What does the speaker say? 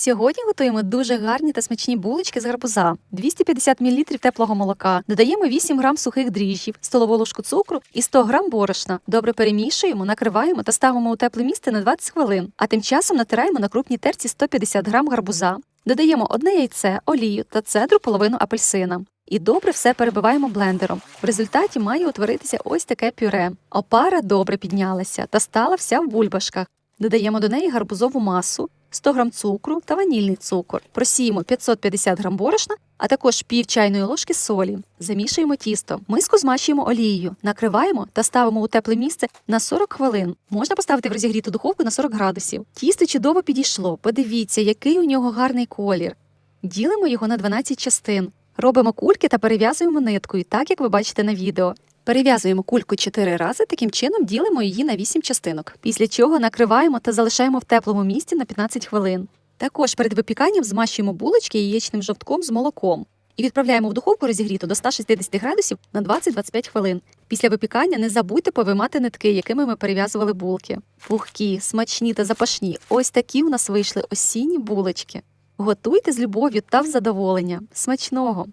Сьогодні готуємо дуже гарні та смачні булочки з гарбуза. 250 мл теплого молока. Додаємо 8 грам сухих дріжджів, столову ложку цукру і 100 грам борошна. Добре перемішуємо, накриваємо та ставимо у тепле місце на 20 хвилин. А тим часом натираємо на крупній терці 150 грам гарбуза. Додаємо одне яйце, олію та цедру половину апельсина. І добре все перебиваємо блендером. В результаті має утворитися ось таке пюре. Опара добре піднялася та стала вся в бульбашках. Додаємо до неї гарбузову масу, 100 г цукру та ванільний цукор. Просіємо 550 г борошна, а також пів чайної ложки солі. Замішуємо тісто. Миску змащуємо олією, накриваємо та ставимо у тепле місце на 40 хвилин. Можна поставити в розігріту духовку на 40 градусів. Тісто чудово підійшло. Подивіться, який у нього гарний колір. Ділимо його на 12 частин. Робимо кульки та перев'язуємо ниткою, так як ви бачите на відео. Перев'язуємо кульку 4 рази, таким чином ділимо її на 8 частинок, після чого накриваємо та залишаємо в теплому місці на 15 хвилин. Також перед випіканням змащуємо булочки яєчним жовтком з молоком і відправляємо в духовку розігріту до 160 градусів на 20-25 хвилин. Після випікання не забудьте повимати нитки, якими ми перев'язували булки. Пухкі, смачні та запашні. Ось такі у нас вийшли осінні булочки. Готуйте з любов'ю та в задоволення. Смачного!